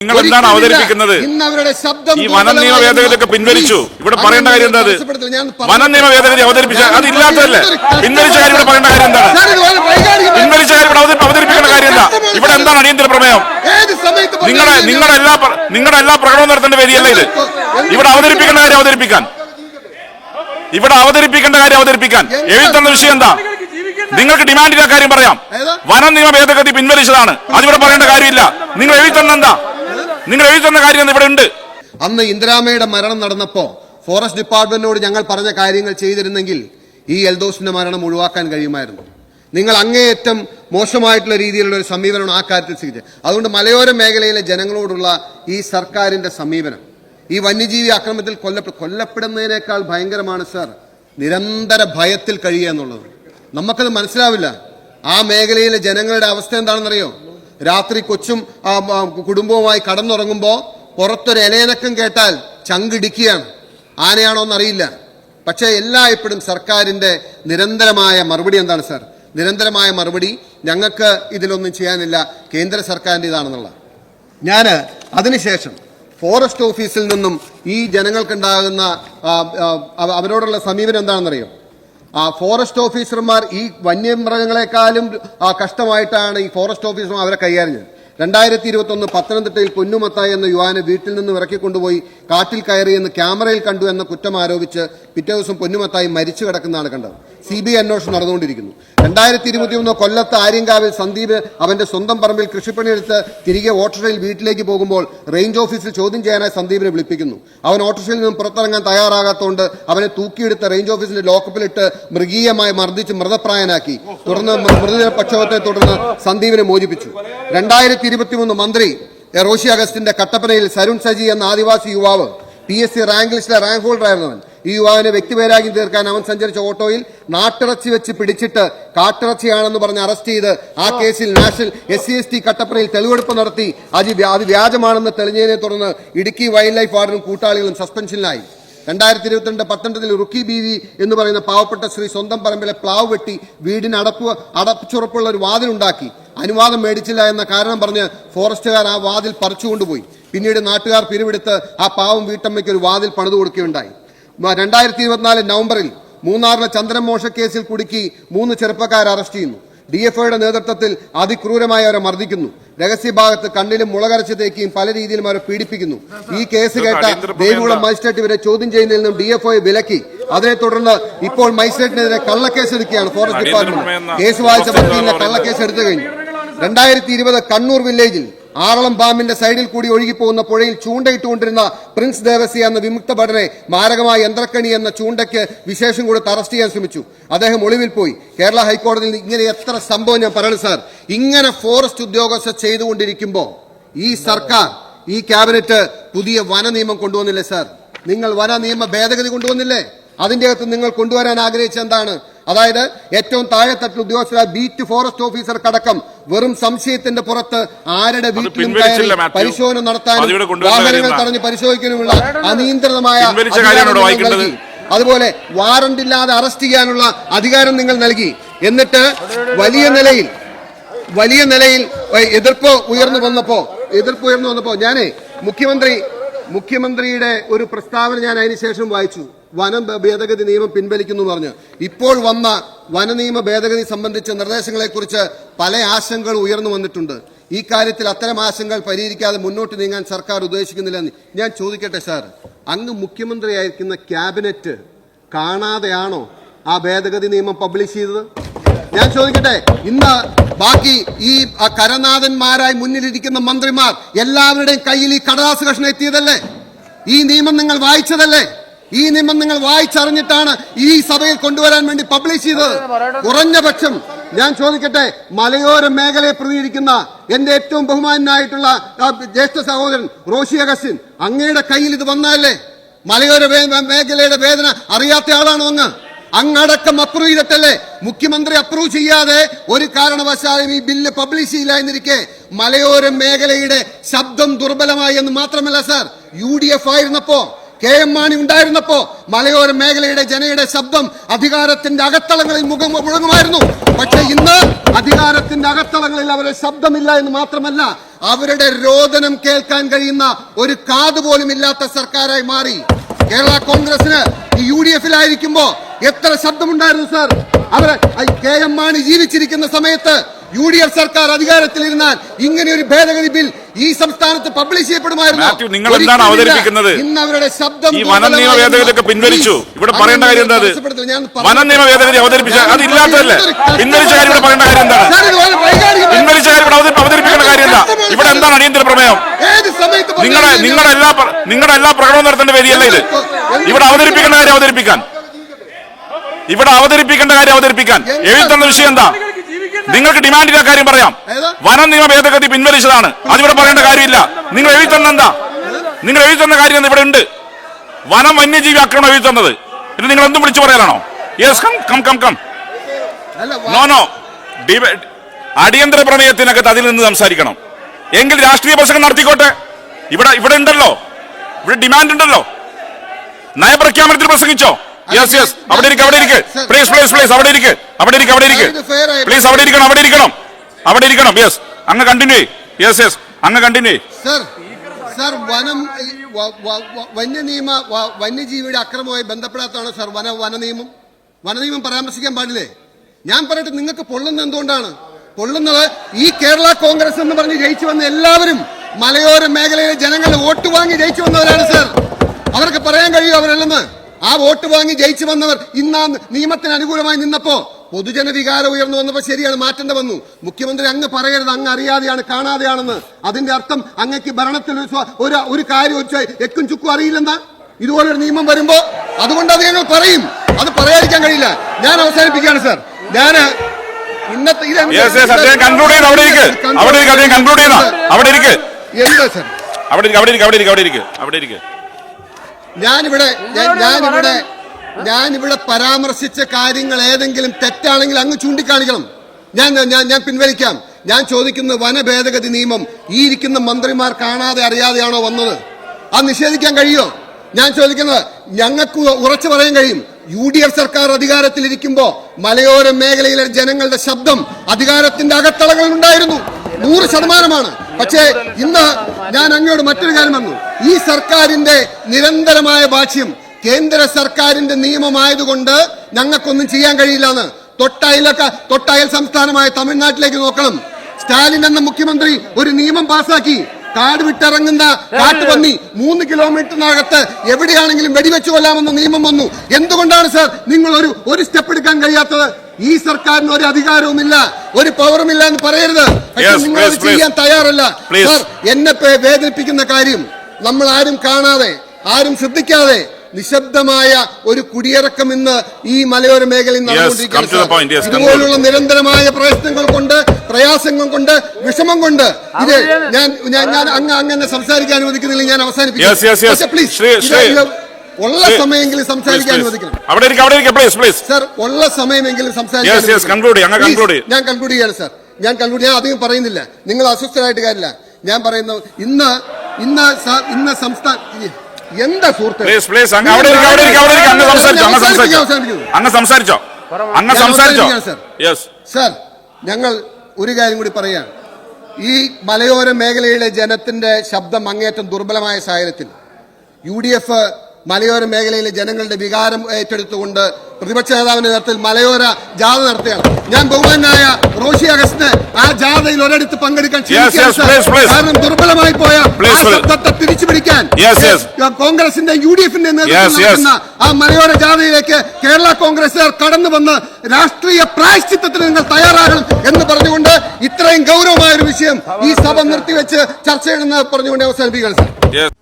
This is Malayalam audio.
നിങ്ങൾ എന്താണ്. അവതരിപ്പിക്കുന്നത്? ഈ വന നിയമ ഭേദഗതിയൊക്കെ പിൻവലിച്ചു. ഇവിടെ പറയേണ്ട കാര്യം എന്താ അത് വന നിയമ ഭേദഗതി അവതരിപ്പിച്ച അത് ഇല്ലാത്തതല്ലേ. പിൻവലിച്ച കാര്യം ഇവിടെ പറയേണ്ട കാര്യം എന്താണ്? പിൻവലിച്ച കാര്യം ഇവിടെ അവതരിപ്പിക്കേണ്ട കാര്യം എന്താ? ഇവിടെ എന്താണ് അടിയന്തര പ്രമേയം? പറഞ്ഞാലും നിങ്ങളുടെ എല്ലാ നിങ്ങളുടെ എല്ലാ പ്രകടനവും നടത്തേണ്ട വേദിയല്ല ഇത്. ഇവിടെ അവതരിപ്പിക്കേണ്ട കാര്യം അവതരിപ്പിക്കാൻ. ഇവിടെ അവതരിപ്പിക്കേണ്ട കാര്യം അവതരിപ്പിക്കാൻ. എഴുതുന്ന വിഷയം എന്താ? നിങ്ങൾക്ക് ഡിമാൻഡിന്റെ കാര്യം പറയാം. വനം നിയമ ഭേദഗതി പിൻവലിച്ചതാണ്. അതിവിടെ പറയേണ്ട കാര്യമില്ല. നിങ്ങൾ എഴുതുന്ന എന്താ? നിങ്ങൾ എഴുതി തന്ന കാര്യം ഇവിടെ ഉണ്ട്. അന്ന് ഇന്ദിരാമയുടെ മരണം നടന്നപ്പോ ഫോറസ്റ്റ് ഡിപ്പാർട്ട്മെന്റിനോട് ഞങ്ങൾ പറഞ്ഞ കാര്യങ്ങൾ ചെയ്തിരുന്നെങ്കിൽ ഈ എൽദോസിന്റെ മരണം ഒഴിവാക്കാൻ കഴിയുമായിരുന്നു. നിങ്ങൾ അങ്ങേയറ്റം മോശമായിട്ടുള്ള രീതിയിലുള്ള ഒരു സമീപനമാണ് ആ കാര്യത്തിൽ സ്വീകരിച്ചത് അതുകൊണ്ട് മലയോര മേഖലയിലെ ജനങ്ങളോടുള്ള ഈ സർക്കാരിന്റെ സമീപനം ഈ വന്യജീവി ആക്രമണത്തിൽ കൊല്ലപ്പെ കൊല്ലപ്പെടുന്നതിനേക്കാൾ ഭയങ്കരമാണ് സർ നിരന്തര ഭയത്തിൽ കഴിയുക എന്നുള്ളത്. നമുക്കത് മനസ്സിലാവില്ല. ആ മേഖലയിലെ ജനങ്ങളുടെ അവസ്ഥ എന്താണെന്നറിയോ? രാത്രി കൊച്ചും കുടുംബവുമായി കടന്നുറങ്ങുമ്പോൾ പുറത്തൊരു ഇലയനക്കം കേട്ടാൽ ചങ്കിടിക്കുകയാണ് ആനയാണോ എന്നറിയില്ല. പക്ഷേ എല്ലായ്പ്പോഴും സർക്കാരിന്റെ നിരന്തരമായ മറുപടി എന്താണ് സാർ? നിരന്തരമായ മറുപടി ഞങ്ങൾക്ക് ഇതിലൊന്നും ചെയ്യാനില്ല. കേന്ദ്ര സർക്കാരിന്റെ ഇതാണെന്നുള്ള ഞാൻ അതിനുശേഷം ഫോറസ്റ്റ് ഓഫീസിൽ നിന്നും ഈ ജനങ്ങൾക്കുണ്ടാകുന്ന അവരോടുള്ള സമീപനം എന്താണെന്നറിയോ? ആ ഫോറസ്റ്റ് ഓഫീസർമാർ ഈ വന്യമൃഗങ്ങളെക്കാളും ആ, കഷ്ടമായിട്ടാണ് ഈ ഫോറസ്റ്റ് ഓഫീസർമാർ അവരെ കൈകാര്യം രണ്ടായിരത്തി ഇരുപത്തൊന്ന് പത്തനംതിട്ടയിൽ പൊന്നുമത്തായി എന്ന യുവാനെ വീട്ടിൽ നിന്ന് ഇറക്കിക്കൊണ്ടുപോയി കാട്ടിൽ കയറിയെന്ന് ക്യാമറയിൽ കണ്ടു എന്ന കുറ്റം ആരോപിച്ച് പിറ്റേ ദിവസം പൊന്നുമത്തായി മരിച്ചു കിടക്കുന്നതാണ് കണ്ടത്. സി ബി ഐ അന്വേഷണം നടന്നുകൊണ്ടിരിക്കുന്നു. രണ്ടായിരത്തി ഇരുപത്തി ഒന്ന് കൊല്ലത്ത് ആര്യങ്കാവിൽ സന്ദീപ് അവന്റെ സ്വന്തം പറമ്പിൽ കൃഷിപ്പണിയെടുത്ത് തിരികെ ഓട്ടോറിക്ഷയിൽ വീട്ടിലേക്ക് പോകുമ്പോൾ റേഞ്ച് ഓഫീസിൽ ചോദ്യം ചെയ്യാനായി സന്ദീപിനെ വിളിപ്പിക്കുന്നു. അവൻ ഓട്ടോറിക്ഷയിൽ നിന്നും പുറത്തിറങ്ങാൻ തയ്യാറാകാത്തതുകൊണ്ട് അവനെ തൂക്കിയെടുത്ത് റേഞ്ച് ഓഫീസിന്റെ ലോക്കപ്പിലിട്ട് മൃഗീയമായി മർദ്ദിച്ച് മൃതപ്രായനാക്കി. തുടർന്ന് മൃതദേഹ പ്രക്ഷോഭത്തെ തുടർന്ന് സന്ദീപിനെ മോചിപ്പിച്ചു. രണ്ടായിരത്തി ഇരുപത്തിമൂന്ന് മന്ത്രി റോഷി അഗസ്റ്റിന്റെ കട്ടപ്പനയിൽ സരുൺ സജി എന്ന ആദിവാസി യുവാവ് പി എസ് സി റാങ്ക് ലിസ്റ്റിലെ റാങ്ക് ഹോൾഡർ ആയിരുന്നവൻ. ഈ യുവാവിനെ വ്യക്തിപേരാകി തീർക്കാൻ അവൻ സഞ്ചരിച്ച ഓട്ടോയിൽ നാട്ടിറച്ചി വെച്ച് പിടിച്ചിട്ട് കാട്ടിറച്ചിയാണെന്ന് പറഞ്ഞ് അറസ്റ്റ് ചെയ്ത് ആ കേസിൽ national S C S T കട്ടപ്പനയിൽ തെളിവെടുപ്പ് നടത്തി. അത് അത് വ്യാജമാണെന്ന് തെളിഞ്ഞതിനെ തുടർന്ന് ഇടുക്കി വൈൽഡ് ലൈഫ് വാർഡനും കൂട്ടാളികളും സസ്പെൻഷനിലായി രണ്ടായിരത്തി ഇരുപത്തിരണ്ട് പത്തനംതിട്ടയിൽ റുക്കി ബി വി എന്ന് പറയുന്ന പാവപ്പെട്ട ശ്രീ സ്വന്തം പറമ്പിലെ പ്ലാവ് വെട്ടി വീടിന് അടപ്പ് അടച്ചുറപ്പുള്ള ഒരു വാതിലുണ്ടാക്കി. അനുവാദം മേടിച്ചില്ല എന്ന കാരണം പറഞ്ഞ് ഫോറസ്റ്റുകാർ ആ വാതിൽ പറിച്ചുകൊണ്ടുപോയി. പിന്നീട് നാട്ടുകാർ പിരിവെടുത്ത് ആ പാവം വീട്ടമ്മയ്ക്ക് ഒരു വാതിൽ പണിതു കൊടുക്കുകയുണ്ടായി. രണ്ടായിരത്തി ഇരുപത്തിനാല് നവംബറിൽ മൂന്നാറിലെ ചന്ദ്രൻ മോഷ കേസിൽ കുടുക്കി മൂന്ന് ചെറുപ്പക്കാരെ അറസ്റ്റ് ചെയ്യുന്നു. ഡി എഫ് ഐയുടെ നേതൃത്വത്തിൽ അതിക്രൂരമായി അവരെ മർദ്ദിക്കുന്നു. രഹസ്യഭാഗത്ത് കണ്ണിലും മുളകരച്ച് തേക്കുകയും പല രീതിയിലും അവരെ പീഡിപ്പിക്കുന്നു. ഈ കേസ് കേട്ട ദേവികുളം മജിസ്ട്രേറ്റ് ഇവരെ ചോദ്യം ചെയ്യുന്നതിൽ നിന്നും ഡി എഫ് ഐ വിലക്കി. അതിനെ തുടർന്ന് ഇപ്പോൾ മജിസ്ട്രേറ്റിനെതിരെ കള്ളക്കേസ് എടുക്കുകയാണ് ഫോറസ്റ്റ് ഡിപ്പാർട്ട്മെന്റ്. കേസ് വായിച്ച വക്കീലിനെ കള്ളക്കേസ് എടുത്തു കഴിഞ്ഞു. രണ്ടായിരത്തി ഇരുപത് കണ്ണൂർ വില്ലേജിൽ ആറളം ബാമിന്റെ സൈഡിൽ കൂടി ഒഴുകിപ്പോകുന്ന പുഴയിൽ ചൂണ്ടയിട്ടുകൊണ്ടിരുന്ന പ്രിൻസ് ദേവസി എന്ന വിമുക്ത ഭടനെ മാരകമായ യന്ത്രക്കണി എന്ന ചൂണ്ടയ്ക്ക് വിശേഷം കൊടുത്ത് അറസ്റ്റ് ചെയ്യാൻ ശ്രമിച്ചു. അദ്ദേഹം ഒളിവിൽ പോയി. കേരള ഹൈക്കോടതിയിൽ ഇങ്ങനെ എത്ര സംഭവം ഞാൻ പറയുന്നു സാർ? ഇങ്ങനെ ഫോറസ്റ്റ് ഉദ്യോഗസ്ഥർ ചെയ്തുകൊണ്ടിരിക്കുമ്പോൾ ഈ സർക്കാർ ഈ ക്യാബിനറ്റ് പുതിയ വന നിയമം കൊണ്ടുവന്നില്ലേ സാർ? നിങ്ങൾ വന നിയമ ഭേദഗതി കൊണ്ടുവന്നില്ലേ? അതിന്റെ അകത്ത് നിങ്ങൾ കൊണ്ടുവരാൻ ആഗ്രഹിച്ച എന്താണ്? അതായത് ഏറ്റവും താഴെത്തട്ടിൽ ഉദ്യോഗസ്ഥരായ ബീറ്റ് ഫോറസ്റ്റ് ഓഫീസർക്കടക്കം വെറും സംശയത്തിന്റെ പുറത്ത് ആരുടെ വീട്ടിലും കയറി പരിശോധന നടത്താനും വാഹനങ്ങൾ തടഞ്ഞ് പരിശോധിക്കാനുമുള്ള അനിയന്ത്രിതമായ. അതുപോലെ വാറണ്ട് ഇല്ലാതെ അറസ്റ്റ് ചെയ്യാനുള്ള അധികാരം നിങ്ങൾ നൽകി. എന്നിട്ട് വലിയ നിലയിൽ വലിയ നിലയിൽ എതിർപ്പ് ഉയർന്നു വന്നപ്പോ എതിർപ്പ് ഉയർന്നു വന്നപ്പോ ഞാനേ മുഖ്യമന്ത്രി മുഖ്യമന്ത്രിയുടെ ഒരു പ്രസ്താവന ഞാൻ അതിനുശേഷം വായിച്ചു. വനം ഭേദഗതി നിയമം പിൻവലിക്കുന്നു പറഞ്ഞു. ഇപ്പോൾ വന്ന വനനിയമ ഭേദഗതി സംബന്ധിച്ച നിർദ്ദേശങ്ങളെക്കുറിച്ച് പല ആശങ്കകൾ ഉയർന്നു വന്നിട്ടുണ്ട്. ഈ കാര്യത്തിൽ അത്തരം ആശങ്കകൾ പരിഹരിക്കാതെ മുന്നോട്ട് നീങ്ങാൻ സർക്കാർ ഉദ്ദേശിക്കുന്നില്ലെന്ന് ഞാൻ ചോദിക്കട്ടെ സാർ? അങ്ങ് മുഖ്യമന്ത്രിയായിരിക്കുന്ന ക്യാബിനറ്റ് കാണാതെയാണോ ആ ഭേദഗതി നിയമം പബ്ലിഷ് ചെയ്തത്? ഞാൻ ചോദിക്കട്ടെ ഇന്ന് ബാക്കി ഈ കരനാഥന്മാരായി മുന്നിലിരിക്കുന്ന മന്ത്രിമാർ എല്ലാവരുടെയും കയ്യിൽ ഈ കടലാസ് കഷ്ണം എത്തിയതല്ലേ? ഈ നിയമം നിങ്ങൾ വായിച്ചതല്ലേ? ഈ നിയമം നിങ്ങൾ വായിച്ചറിഞ്ഞിട്ടാണ് ഈ സഭയിൽ കൊണ്ടുവരാൻ വേണ്ടി പബ്ലിഷ് ചെയ്തത്. കുറഞ്ഞ പക്ഷം ഞാൻ ചോദിക്കട്ടെ മലയോര മേഖലയെ പ്രതികരിക്കുന്ന എന്റെ ഏറ്റവും ബഹുമാനായിട്ടുള്ള ജ്യേഷ്ഠ സഹോദരൻ റോഷി അഗസ്റ്റിൻ അങ്ങയുടെ കയ്യിൽ ഇത് വന്നാലേ? മലയോര മേഖലയുടെ വേദന അറിയാത്ത ആളാണോ അങ്ങ്? അങ്ങടക്കം അപ്രൂവ് ചെയ്തിട്ടല്ലേ? മുഖ്യമന്ത്രി അപ്രൂവ് ചെയ്യാതെ ഒരു കാരണവശാലും ഈ ബില്ല് പബ്ലിഷ് ചെയ്യില്ല എന്നിരിക്കെ മലയോര മേഖലയുടെ ശബ്ദം ദുർബലമായി എന്ന് മാത്രമല്ല സാർ യു ഡി എഫ് ആയിരുന്നപ്പോ കെ എം മാണി ഉണ്ടായിരുന്നപ്പോ മലയോര മേഖലയുടെ ജനയുടെ ശബ്ദം അധികാരത്തിന്റെ അകത്തളങ്ങളിൽ മുഖം മുഴങ്ങുമായിരുന്നു. പക്ഷെ ഇന്ന് അധികാരത്തിന്റെ അകത്തളങ്ങളിൽ അവരുടെ ശബ്ദമില്ല എന്ന് മാത്രമല്ല അവരുടെ രോദനം കേൾക്കാൻ കഴിയുന്ന ഒരു കാത് പോലും ഇല്ലാത്ത സർക്കാരായി മാറി. കേരള കോൺഗ്രസിന് ഈ യു ഡി എഫിലായിരിക്കുമ്പോ എത്ര ശബ്ദമുണ്ടായിരുന്നു സാർ? അവരെ കെ എം മാണി ജീവിച്ചിരിക്കുന്ന സമയത്ത് യു ഡി എഫ് സർക്കാർ അധികാരത്തിലിരുന്നാൽ ഇങ്ങനെ ഒരു ഭേദഗതി ബിൽ ഈ സംസ്ഥാനത്ത് പബ്ലിഷ് ചെയ്യപ്പെടുമായിരുന്നു? നിങ്ങൾ എന്താണ് അവതരിപ്പിക്കുന്നത്? ഇന്ന് അവരുടെ ശബ്ദം ഈ വനം നിയമ ഭേദഗതിയൊക്കെ പിൻവലിച്ചു. ഇവിടെ പറയേണ്ട കാര്യം എന്താ വനം നിയമ ഭേദഗതി അവതരിപ്പിച്ച അത് ഇല്ലാത്തതല്ലേ? പിൻവലിച്ച കാര്യം ഇവിടെ പറയേണ്ട കാര്യം എന്താണ്? പിൻവലിച്ച കാര്യം ഇവിടെ അവതരി- അവതരിപ്പിക്കേണ്ട കാര്യം എന്താ? ഇവിടെ എന്താണ് അടിയന്തര പ്രമേയം? സമയത്ത് നിങ്ങളുടെ എല്ലാ നിങ്ങളുടെ എല്ലാ പ്രകടനവും നടത്തേണ്ട വേദിയല്ല ഇത്? ഇവിടെ അവതരിപ്പിക്കേണ്ട കാര്യം അവതരിപ്പിക്കാൻ. ഇവിടെ അവതരിപ്പിക്കേണ്ട കാര്യം അവതരിപ്പിക്കാൻ. എഴുതി തന്ന വിഷയം എന്താ? നിങ്ങൾക്ക് ഡിമാൻഡ് ചെയ്ത കാര്യം പറയാം. വനം നിയമ ഭേദഗതി പിൻവലിച്ചതാണ്. അതിവിടെ പറയേണ്ട കാര്യമില്ല. നിങ്ങൾ എഴുതി തന്ന എന്താ? നിങ്ങൾ എഴുതി തന്ന കാര്യം ഇവിടെ ഉണ്ട്? വനം വന്യജീവി ആക്രമണം എഴുതി തന്നത്. ഇത് നിങ്ങൾ എന്തും വിളിച്ചു പറയാനാണോ? Yes come come come come no no അടിയന്തര പ്രമേയത്തിനകത്ത് അതിൽ നിന്ന് സംസാരിക്കണം. എങ്കിൽ രാഷ്ട്രീയ പ്രസംഗം നടത്തിക്കോട്ടെ. ഇവിടെ ഇവിടെ ഉണ്ടല്ലോ. ഇവിടെ ഡിമാൻഡ് ഉണ്ടല്ലോ. നയപ്രഖ്യാപനത്തിൽ പ്രസംഗിച്ചോ? യെസ് യെസ് അവിടെ ഇരിക്കും അവിടെ ഇരിക്കും. പ്ലീസ് പ്ലീസ് പ്ലീസ് അവിടെ ഇരിക്കും. അവിടെ ഇരിക്കും അവിടെ ഇരിക്കും. ഇത് fair ആയി- പ്ലീസ് അവിടെ ഇരിക്കണം അവിടെ ഇരിക്കണം. അവിടെ ഇരിക്കണം. യെസ് അങ്ങ് കണ്ടിന്യൂ യെസ് യെസ് അങ്ങ് കണ്ടിന്യൂ സർ സർ വനം വന്യനിയമ വന്യജീവിയുടെ അക്രമവുമായി ബന്ധപ്പെടാത്തതാണ് സർ വന വനനിയമം വനനിയമം പരാമർശിക്കാൻ പാടില്ലേ? ഞാൻ പറയട്ടെ നിങ്ങൾക്ക് പൊള്ളുന്നത് എന്തുകൊണ്ടാണ്? പൊള്ളുന്നത് ഈ കേരള കോൺഗ്രസ് എന്ന് പറഞ്ഞ് ജയിച്ചു വന്ന എല്ലാവരും മലയോര മേഖലയിലെ ജനങ്ങളുടെ വോട്ട് വാങ്ങി ജയിച്ചു വന്നവരാണ് സർ അവർക്ക് പറയാൻ കഴിയും അവരല്ലെന്ന്. ആ വോട്ട് വാങ്ങി ജയിച്ചു വന്നവർ ഇന്ന് നിയമത്തിന് അനുകൂലമായി നിന്നപ്പോ പൊതുജന വികാരം ഉയർന്നു വന്നപ്പോ ശരിയാണ് മാറ്റേണ്ട വന്നു. മുഖ്യമന്ത്രി അങ്ങ് പറയരുത് അങ്ങ് അറിയാതെയാണ് കാണാതെയാണെന്ന്. അതിന്റെ അർത്ഥം അങ്ങക്ക് ഭരണത്തിൽ ഒരു ഒരു കാര്യം ഒരു എക്കും ചുക്കും അറിയില്ലെന്നാ? ഇതുപോലൊരു നിയമം വരുമ്പോ അതുകൊണ്ട് അത് ഞങ്ങൾ പറയും. അത് പറയാതിരിക്കാൻ കഴിയില്ല. ഞാൻ അവസാനിപ്പിക്കുകയാണ് സാർ. ഞാൻ ഇന്നത്തെ എന്താ? സാർ അവിടെ ഇരിക്ക്. അവിടെ ഇരിക്ക് അവിടെ ഇരിക്ക് അവിടെ ഇരിക്ക് അവിടെ ഇരിക്ക്. ഞാനിവിടെ ഞാൻ- ഞാനിവിടെ ഞാനിവിടെ പരാമർശിച്ച കാര്യങ്ങൾ ഏതെങ്കിലും തെറ്റാണെങ്കിൽ അങ്ങ് ചൂണ്ടിക്കാണിക്കണം. ഞാൻ ഞാൻ ഞാൻ പിൻവലിക്കാം. ഞാൻ ചോദിക്കുന്ന വനഭേദഗതി നിയമം ഈ ഇരിക്കുന്ന മന്ത്രിമാർ കാണാതെ അറിയാതെയാണോ വന്നത്? അത് നിഷേധിക്കാൻ കഴിയോ ഞാൻ ചോദിക്കുന്നത് ഞങ്ങൾക്ക് ഉറച്ചു പറയാൻ കഴിയും. യു ഡി എഫ് സർക്കാർ അധികാരത്തിലിരിക്കുമ്പോ മലയോര മേഖലയിലെ ജനങ്ങളുടെ ശബ്ദം അധികാരത്തിന്റെ അകത്തളങ്ങളിൽ ഉണ്ടായിരുന്നു നൂറ് ശതമാനമാണ്. പക്ഷേ ഇന്ന് ഞാൻ അങ്ങോട്ട് മറ്റൊരു കാര്യം വന്നു. ഈ സർക്കാരിന്റെ നിരന്തരമായ ഭാഷ്യം കേന്ദ്ര സർക്കാരിന്റെ നിയമമായതുകൊണ്ട് ഞങ്ങൾക്കൊന്നും ചെയ്യാൻ കഴിയില്ല എന്ന് തൊട്ടയലൊക്കെ തൊട്ടയൽ സംസ്ഥാനമായ തമിഴ്നാട്ടിലേക്ക് നോക്കണം. സ്റ്റാലിൻ എന്ന മുഖ്യമന്ത്രി ഒരു നിയമം പാസാക്കി. കാട് വിട്ടിറങ്ങുന്ന കാട്ടുപന്നി മൂന്ന് കിലോമീറ്ററിനകത്ത് എവിടെയാണെങ്കിലും വെടിവെച്ചു കൊല്ലാമെന്ന നിയമം വന്നു. എന്തുകൊണ്ടാണ് സാർ നിങ്ങൾ ഒരു ഒരു സ്റ്റെപ്പ് എടുക്കാൻ കഴിയാത്തത്? ഈ സർക്കാരിന് ഒരു അധികാരവുമില്ല ഒരു പവറുമില്ല എന്ന് പറയരുത്. പക്ഷെ നിങ്ങൾ. ചെയ്യാൻ തയ്യാറല്ല. സാർ എന്നെ പേ- വേദനിപ്പിക്കുന്ന കാര്യം നമ്മൾ ആരും കാണാതെ ആരും ശ്രദ്ധിക്കാതെ നിശബ്ദമായ ഒരു കുടിയിറക്കം ഇന്ന് ഈ മലയോര മേഖലയിൽ നടന്നുകൊണ്ടിരിക്കുകയാണ് ഇതുപോലുള്ള നിരന്തരമായ പ്രയത്നങ്ങൾ കൊണ്ട് പ്രയാസങ്ങൾ കൊണ്ട് വിഷമം കൊണ്ട് ഇത് ഞാൻ ഞാൻ അങ്ങ് അങ്ങനെ സംസാരിക്കാൻ അനുവദിക്കുന്നില്ല ഞാൻ അവസാനിപ്പിക്കും. Yes, ഉള്ള സമയമെങ്കിലും സംസാരിക്കാൻ. അനുവദിക്കണം. അവിടെ ഇരിക്കും അവിടെ ഇരിക്കും പ്ലീസ് പ്ലീസ് സർ ഉള്ള സമയമെങ്കിലും സംസാരിക്കാൻ Yes, yes, conclude ചെയ്യ്, അങ്ങ് Please, ഞാൻ കൺക്ലൂഡ് ചെയ്യാണ് സർ ഞാൻ കൺക്ലൂഡ് ഞാൻ അധികം പറയുന്നില്ല. നിങ്ങൾ അസ്വസ്ഥരായിട്ട് കാര്യമില്ല. ഞാൻ പറയുന്നു ഇന്ന് ഇന്ന് ഇന്ന് സംസ്ഥാന എന്താ സുഹൃത്ത്? അങ്ങ് അവിടെ ഇരിക്കും അവിടെ ഇരിക്കും അവിടെ സംസാരിച്ചോ അങ്ങ് സംസാരിച്ചോ. സർ ഞങ്ങൾ ഒരു കാര്യം കൂടി പറയാ. ഈ മലയോര മേഖലയിലെ ജനത്തിന്റെ ശബ്ദം അങ്ങേറ്റം ദുർബലമായ സാഹചര്യത്തിൽ യു ഡി എഫ് മലയോര മേഖലയിലെ ജനങ്ങളുടെ വികാരം ഏറ്റെടുത്തുകൊണ്ട് പ്രതിപക്ഷ നേതാവിന്റെ നേതൃത്വത്തിൽ മലയോര ജാഥ നടത്തുകയാണ് ഞാൻ ബഹുമാനായ റോഷി അഗസ്റ്റിന് ആ ജാഥയിൽ ഒരിടത്ത് പങ്കെടുക്കാൻ. കാരണം ദുർബലമായി പോയ. ശബ്ദത്തെ തിരിച്ചു പിടിക്കാൻ. കോൺഗ്രസിന്റെ യു ഡി എഫിന്റെ നേതൃത്വത്തിൽ. നടക്കുന്ന ആ മലയോര ജാഥയിലേക്ക് കേരള കോൺഗ്രസുകാർ കടന്നു വന്ന് രാഷ്ട്രീയ പ്രായശ്ചിത്തത്തിന് നിങ്ങൾ തയ്യാറാകണം എന്ന് പറഞ്ഞുകൊണ്ട് ഇത്രയും ഗൗരവമായ ഒരു വിഷയം ഈ സഭ നിർത്തിവെച്ച് ചർച്ച ചെയ്യണമെന്ന് പറഞ്ഞുകൊണ്ട് അവസാനിപ്പിക്കുകയാണ് സാർ